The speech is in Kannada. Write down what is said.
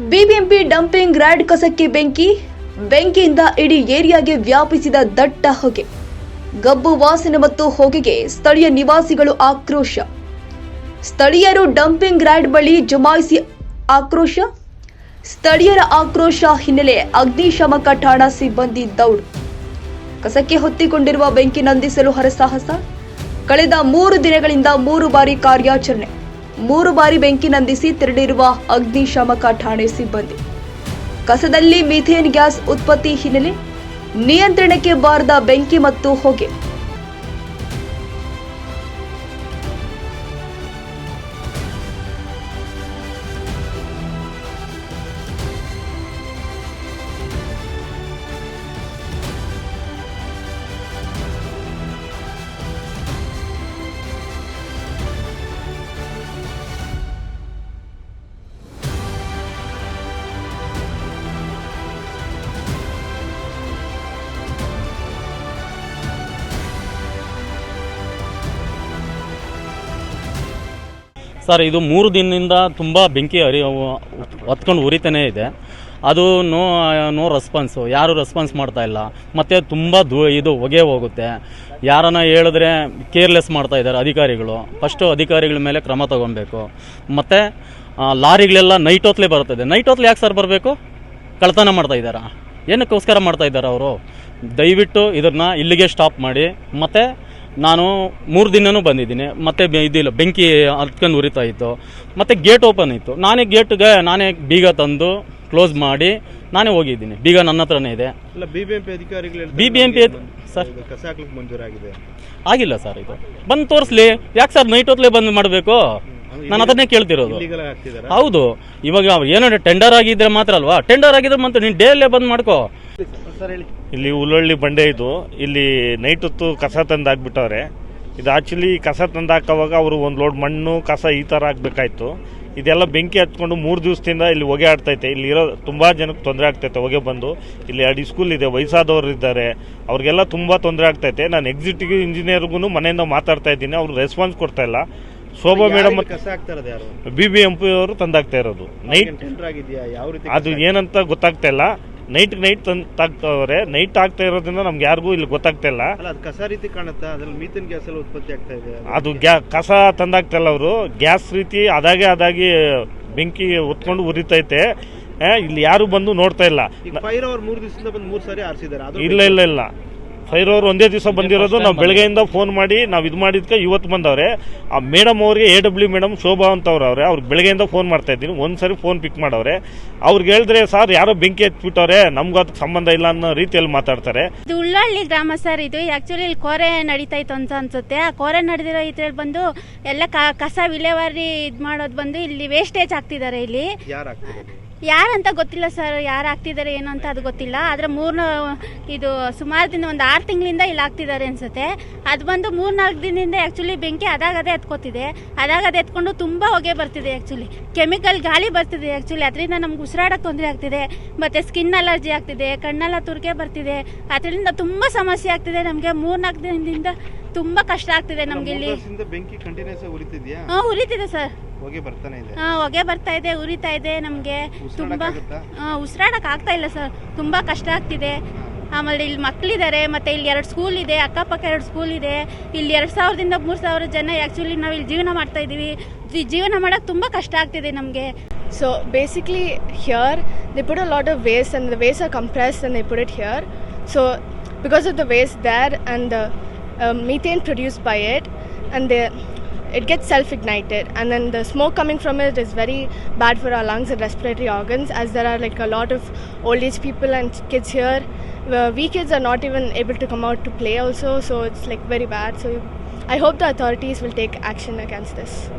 ಬಿಬಿಎಂಪಿ ಡಂಪಿಂಗ್ ರೈಡ್ ಕಸಕ್ಕೆ ಬೆಂಕಿ, ಬೆಂಕಿಯಿಂದ ಇಡೀ ಏರಿಯಾಗೆ ವ್ಯಾಪಿಸಿದ ದಟ್ಟ ಹೊಗೆ. ಗಬ್ಬು ವಾಸನೆ ಮತ್ತು ಹೊಗೆಗೆ ಸ್ಥಳೀಯ ನಿವಾಸಿಗಳು ಆಕ್ರೋಶ. ಸ್ಥಳೀಯರು ಡಂಪಿಂಗ್ ರೈಡ್ ಬಳಿ ಜಮಾಯಿಸಿ ಆಕ್ರೋಶ. ಸ್ಥಳೀಯರ ಆಕ್ರೋಶ ಹಿನ್ನೆಲೆ ಅಗ್ನಿಶಾಮಕ ಠಾಣಾ ಸಿಬ್ಬಂದಿ ದೌಡ್. ಕಸಕ್ಕೆ ಹೊತ್ತಿಕೊಂಡಿರುವ ಬೆಂಕಿ ನಂದಿಸಲು ಹರಸಾಹಸ. ಕಳೆದ ಮೂರು ದಿನಗಳಿಂದ ಮೂರು ಬಾರಿ ಕಾರ್ಯಾಚರಣೆ. ಮೂರು ಬಾರಿ ಬೆಂಕಿ ನಂದಿಸಿ ತೆರಳಿರುವ ಅಗ್ನಿಶಾಮಕ ಠಾಣೆ ಸಿಬ್ಬಂದಿ. ಕಸದಲ್ಲಿ ಮಿಥೇನ್ ಗ್ಯಾಸ್ ಉತ್ಪತ್ತಿ ಹಿನ್ನೆಲೆ ನಿಯಂತ್ರಣಕ್ಕೆ ಬಾರದ ಬೆಂಕಿ ಮತ್ತು ಹೊಗೆ. ಸರ್, ಇದು ಮೂರು ದಿನದಿಂದ ತುಂಬ ಬೆಂಕಿ ಹರಿ ಹೊತ್ಕೊಂಡು ಉರಿತಾನೇ ಇದೆ. ಅದು ನೋ ನೋ ರೆಸ್ಪಾನ್ಸು ಯಾರು ರೆಸ್ಪಾನ್ಸ್ ಮಾಡ್ತಾ ಇಲ್ಲ. ಮತ್ತು ತುಂಬ ದೂ ಇದು ಹೊಗೆ ಹೋಗುತ್ತೆ. ಯಾರನ್ನ ಹೇಳಿದ್ರೆ ಕೇರ್ಲೆಸ್ ಮಾಡ್ತಾ ಇದ್ದಾರೆ ಅಧಿಕಾರಿಗಳು. ಫಸ್ಟು ಅಧಿಕಾರಿಗಳ ಮೇಲೆ ಕ್ರಮ ತಗೊಬೇಕು. ಮತ್ತು ಲಾರಿಗಳೆಲ್ಲ ನೈಟ್ ಹೊತ್ತಲೇ ಬರ್ತದೆ ನೈಟ್ ಹೊತ್ತಲೇ ಯಾಕೆ ಸರ್ ಬರಬೇಕು? ಕಳ್ತನ ಮಾಡ್ತಾ ಇದ್ದಾರಾ? ಏನಕ್ಕೋಸ್ಕರ ಮಾಡ್ತಾ ಇದ್ದಾರೆ ಅವರು? ದಯವಿಟ್ಟು ಇದನ್ನು ಇಲ್ಲಿಗೆ ಸ್ಟಾಪ್ ಮಾಡಿ. ಮತ್ತು ನಾನು ಮೂರು ದಿನವೂ ಬಂದಿದ್ದೀನಿ. ಮತ್ತೆ ಬೆ- ಇದಿಲ್ಲ ಬೆಂಕಿ ಹತ್ಕೊಂಡು ಉರಿತಾ ಇತ್ತು. ಮತ್ತೆ ಗೇಟ್ ಓಪನ್ ಇತ್ತು. ನಾನೇ ಗೇಟ್ಗೆ ನಾನೇ ಬೀಗ ತಂದು ಕ್ಲೋಸ್ ಮಾಡಿ ನಾನೇ ಹೋಗಿದ್ದೀನಿ. ಬೀಗ ನನ್ನ ಹತ್ರನೇ ಇದೆ. ಬಿ ಬಿಬಿಎಂಪಿ ಅಧಿಕಾರಿಗಳು ಹೇಳ್ತಾರೆ BBMP ನಮ್ಗೆ ಸರ್. ಇದು ಕಸ ಹಾಕ್ಲಿಕ್ಕೆ ಮಂಜೂರಾಗಿದೆ. ಆಗಿಲ್ಲ ಸರ್ ಇದು. ಬಂದು ತೋರಿಸ್ಲಿ. ಯಾಕೆ ಸರ್ ನೈಟ್ ಹೊತ್ತಲೇ ಬಂದು ಮಾಡಬೇಕು? ನಾನು ಅದನ್ನೇ ಕೇಳ್ತಿರೋದು. ಹಾಕ್ತಿದಾರ? ಹೌದು. ಇವಾಗ ಏನೋ ಟೆಂಡರ್ ಆಗಿದ್ರೆ ಮಾತ್ರ ಅಲ್ವಾ? ಟೆಂಡರ್ ಆಗಿದ್ರೆ ಮಾತ್ರ ನೀನು ಡೇಲ್ಲೇ ಬಂದು ಮಾಡ್ಕೋ. ಸರ್ ಹೇಳಿ. ಇಲ್ಲಿ ಉಳ್ಳೊಳ್ಳಿ ಬಂಡೆ ಇದು. ಇಲ್ಲಿ ನೈಟ್ ಹೊತ್ತು ಕಸ ತಂದು ಹಾಕ್ಬಿಟ್ಟವ್ರೆ. ಇದು ಆಕ್ಚುಲಿ ಕಸ ತಂದು ಹಾಕೋವಾಗ ಅವರು ಒಂದು ಲೋಡ್ ಮಣ್ಣು ಕಸ ಈ ಥರ ಹಾಕ್ಬೇಕಾಯ್ತು. ಇದೆಲ್ಲ ಬೆಂಕಿ ಹತ್ಕೊಂಡು ಮೂರು ದಿವಸದಿಂದ ಇಲ್ಲಿ ಹೊಗೆ ಆಡ್ತೈತೆ. ಇಲ್ಲಿ ಇರೋ ತುಂಬ ಜನಕ್ಕೆ ತೊಂದರೆ ಆಗ್ತೈತೆ ಹೊಗೆ ಬಂದು. ಇಲ್ಲಿ ಅಡಿ ಸ್ಕೂಲ್ ಇದೆ ವಯಸ್ಸಾದವರು ಇದ್ದಾರೆ. ಅವ್ರಿಗೆಲ್ಲ ತುಂಬ ತೊಂದರೆ ಆಗ್ತೈತೆ. ನಾನು ಎಕ್ಸಿಕ್ಯೂಟಿವ್ ಇಂಜಿನಿಯರ್ಗೂ ಮನೆಯಿಂದ ಮಾತಾಡ್ತಾ ಇದ್ದೀನಿ. ಅವ್ರು ರೆಸ್ಪಾನ್ಸ್ ಕೊಡ್ತಾ ಇಲ್ಲ. ಶೋಭಾ ಮೇಡಮ್ ಕಸ ಹಾಕ್ತಾ ಯಾರು? ಬಿ ಬಿ ಎಂ ಪಿ ಅವರು ತಂದಾಗ್ತಾ ಇರೋದು ನೈಟ್ ಅದು ಏನಂತ ಗೊತ್ತಾಗ್ತಾ ಇಲ್ಲ. ನೈಟ್ ನೈಟ್ ತಂದು ತಾಗ್ತವ್ರೆ ನೈಟ್ ಆಗ್ತಾ ಇರೋದ್ರಿಂದ ನಮ್ಗೆ ಯಾರಿಗೂ ಇಲ್ಲಿ ಗೊತ್ತಾಗ್ತಾ ಇಲ್ಲ. ಅಲ್ಲ ಅದು ಕಸ ರೀತಿ ಕಾಣುತ್ತಾ? ಅದ್ರಲ್ಲಿ ಮೀಥೇನ್ ಗ್ಯಾಸ್ ಎಲ್ಲ ಉತ್ಪತ್ತಿ ಆಗ್ತಾ ಇದೆ. ಅದು ಗ್ಯಾ ಕಸ ತಂದಾಗ್ತಾ ಇಲ್ಲ ಅವರು. ಗ್ಯಾಸ್ ರೀತಿ ಅದಾಗೆ ಅದಾಗಿ ಬೆಂಕಿ ಹೊತ್ಕೊಂಡು ಉರಿತೈತೆ. ಆ, ಇಲ್ಲಿ ಯಾರು ಬಂದು ನೋಡ್ತಾ ಇಲ್ಲ. ಫೈರ್ ಅವರ್ ಮೂರು ದಿವಸದಿಂದ ಬಂದು ಮೂರು ಸಾರಿ ಆರಿಸಿದ್ದಾರೆ. ಅದು ಇಲ್ಲ ಇಲ್ಲ ಇಲ್ಲ. ಫೈರ್ ಅವರು ಒಂದೇ ದಿವಸ ಬಂದಿರೋದು ನಾವು ಬೆಳಗ್ಗೆಯಿಂದ ಫೋನ್ ಮಾಡಿ ನಾವು ಇದು ಮಾಡಿದ್ಕೆ ಇವತ್ತು ಬಂದವ್ರೆ. ಆ ಮೇಡಮ್ ಅವ್ರಿಗೆ ಎ ಡಬ್ಲ್ಯೂ ಮೇಡಮ್ ಶೋಭಾ ಅಂತ ಅವ್ರು ಅವ್ರೆ ಅವ್ರಿಗೆ ಬೆಳಗ್ಗೆಯಿಂದ ಫೋನ್ ಮಾಡ್ತಾ ಇದ್ದೀನಿ. ಒಂದ್ಸರಿ ಫೋನ್ ಪಿಕ್ ಮಾಡವ್ರೆ. ಅವ್ರಿಗೆ ಹೇಳಿದ್ರೆ ಸರ್ ಯಾರೋ ಬೆಂಕಿ ಹಚ್ಬಿಟ್ಟವ್ರೆ ನಮ್ಗೆ ಅದಕ್ಕೆ ಸಂಬಂಧ ಇಲ್ಲ ಅನ್ನೋ ರೀತಿಯಲ್ಲಿ ಮಾತಾಡ್ತಾರೆ. ಇದು ಉಳ್ಳಹಳ್ಳಿ ಗ್ರಾಮ ಸರ್ ಇದು. ಆಕ್ಚುಲಿ ಇಲ್ಲಿ ಕೋರೆ ನಡೀತಾ ಇತ್ತು ಅಂತ ಅನ್ಸುತ್ತೆ. ಆ ಕೋರೆ ನಡೆದಿರೋ ಇದ್ರಲ್ಲಿ ಬಂದು ಎಲ್ಲ ಕ- ಕಸ ವಿಲೇವಾರಿ ಇದು ಮಾಡೋದು ಬಂದು ಇಲ್ಲಿ ವೇಸ್ಟೇಜ್ ಆಗ್ತಿದ್ದಾರೆ ಇಲ್ಲಿ. ಯಾರಂತ ಗೊತ್ತಿಲ್ಲ ಸರ್ ಯಾರು ಆಗ್ತಿದ್ದಾರೆ ಏನು ಅಂತ ಅದು ಗೊತ್ತಿಲ್ಲ. ಆದರೆ ಮೂರು ಇದು ಸುಮಾರು ದಿನ ಒಂದು ಆರು ತಿಂಗಳಿಂದ ಇಲ್ಲಿ ಆಗ್ತಿದ್ದಾರೆ ಅನ್ಸುತ್ತೆ. ಅದು ಬಂದು ಮೂರು ನಾಲ್ಕು ದಿನದಿಂದ ಆ್ಯಕ್ಚುಲಿ ಬೆಂಕಿ ಅದಾಗದೇ ಎತ್ಕೋತಿದೆ. ಅದಾಗದೇ ಎತ್ಕೊಂಡು ತುಂಬ ಹೊಗೆ ಬರ್ತಿದೆ ಆ್ಯಕ್ಚುಲಿ ಕೆಮಿಕಲ್ ಗಾಳಿ ಬರ್ತಿದೆ ಆ್ಯಕ್ಚುಲಿ ಅದರಿಂದ ನಮ್ಗೆ ಉಸಿರಾಡಕ್ಕೆ ತೊಂದರೆ ಆಗ್ತಿದೆ. ಮತ್ತು ಸ್ಕಿನ್ ಅಲರ್ಜಿ ಆಗ್ತಿದೆ ಕಣ್ಣೆಲ್ಲ ತುರಿಕೆ ಬರ್ತಿದೆ. ಅದರಿಂದ ತುಂಬ ಸಮಸ್ಯೆ ಆಗ್ತಿದೆ ನಮಗೆ. ಮೂರ್ನಾಲ್ಕು ದಿನದಿಂದ ತುಂಬ ಕಷ್ಟ ಆಗ್ತಿದೆ ನಮಗೆ ಇಲ್ಲಿ. ಬೆಂಕಿ ಉರಿತಿದೆ ಸರ್. ಹೊಗೆ ಬರ್ತಾನೆ ಇದೆ. ಆ, ಹೊಗೆ ಬರ್ತಾ ಇದೆ ಉರಿತಾ ಇದೆ ನಮಗೆ. ತುಂಬಾ ಉಸಿರಾಡಕ್ಕಾಗುತ್ತಾ? ಉಸಿರಾಡಕ್ ಆಗ್ತಾ ಇಲ್ಲ ಸರ್. ತುಂಬಾ ಕಷ್ಟ ಆಗ್ತಿದೆ. ಆಮೇಲೆ ಇಲ್ಲಿ ಮಕ್ಕಳಿದ್ದಾರೆ ಮತ್ತೆ ಇಲ್ಲಿ ಎರಡು ಸ್ಕೂಲ್ ಇದೆ ಅಕ್ಕಪಕ್ಕ ಎರಡು ಸ್ಕೂಲ್ ಇದೆ. ಇಲ್ಲಿ ಎರಡು ಸಾವಿರದಿಂದ ಮೂರು ಸಾವಿರ ಜನ ಆ್ಯಕ್ಚುಲಿ ನಾವು ಇಲ್ಲಿ ಜೀವನ ಮಾಡ್ತಾ ಇದ್ದೀವಿ. ಜೀವನ ಮಾಡೋಕೆ ತುಂಬ ಕಷ್ಟ ಆಗ್ತಿದೆ ನಮಗೆ. So basically here the put a lot of waste and the waste are compress and I put it here so because of the waste there and the methane produce by it and the it gets self-ignited, and then the smoke coming from it is very bad for our lungs and respiratory organs, as there are like a lot of old age people and kids here. We kids are not even able to come out to play also, so it's like very bad. So I hope the authorities will take action against this.